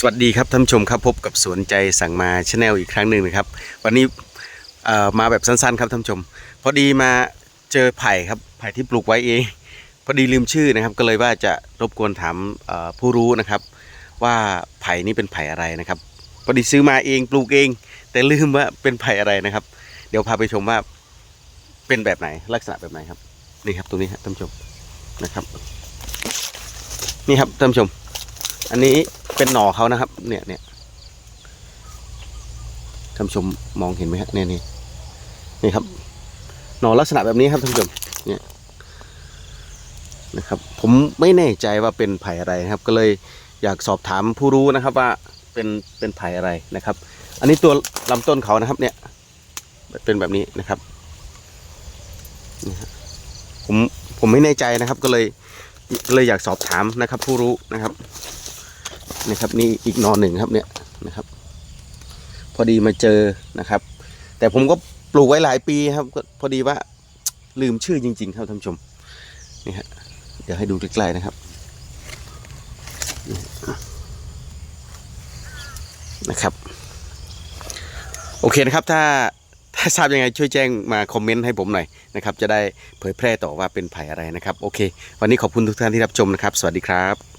สวัสดีครับท่านผู้ชมครับพบกับสวนใจสั่งมาชาแนลอีกครั้งหนึ่งนะครับ วันนี้มาแบบสั้นๆ ครับท่านผู้ชม พอดีมาเจอไผ่ครับไผ่ที่ปลูกไว้เอง พอดีลืมชื่อนะครับ ก็เลยว่าจะรบกวนถามผู้รู้นะครับ ว่าไผ่นี้เป็นไผ่อะไรนะครับ พอดีซื้อมาเองปลูกเอง แต่ลืมว่าเป็นไผ่อะไรนะครับ เดี๋ยวพาไปชมว่าเป็นแบบไหนลักษณะแบบไหนครับนี่ครับตรงนี้ครับท่านผู้ชมนะครับ นี่ครับท่านผู้ชม อันนี้ เป็นหน่อเขานะครับ เนี่ยเนี่ยท่านชมมองเห็นไหมครับเนี่ยนี่นี่ครับ หน่อลักษณะแบบนี้ครับท่านชมเนี่ยนะครับ ผมไม่แน่ใจว่าเป็นไผ่อะไรครับ ก็เลยอยากสอบถามผู้รู้นะครับว่าเป็นเป็นไผ่อะไรนะครับ อันนี้ตัวลำต้นเขานะครับ เนี่ย เป็นแบบนี้นะครับผมผมไม่แน่ใจนะครับ ก็เลยก็เลยอยากสอบถามนะครับ ผู้รู้นะครับ นะครับ นี่อีกหนอนหนึ่งครับเนี่ยนะครับ พอดีมาเจอนะครับ แต่ผมก็ปลูกไว้หลายปีครับพอดีว่าลืมชื่อจริง ๆ ครับท่านผู้ชมนี่ฮะเดี๋ยวให้ดูใกล้ๆนะครับนะครับ โอเคนะครับถ้าถ้าทราบยังไงช่วยแจ้งมาคอมเมนต์ให้ผมหน่อยนะครับ จะได้เผยแพร่ต่อว่าเป็นไผ่อะไรนะครับ โอเค วันนี้ขอบคุณทุกท่านที่รับชมนะครับ สวัสดีครับ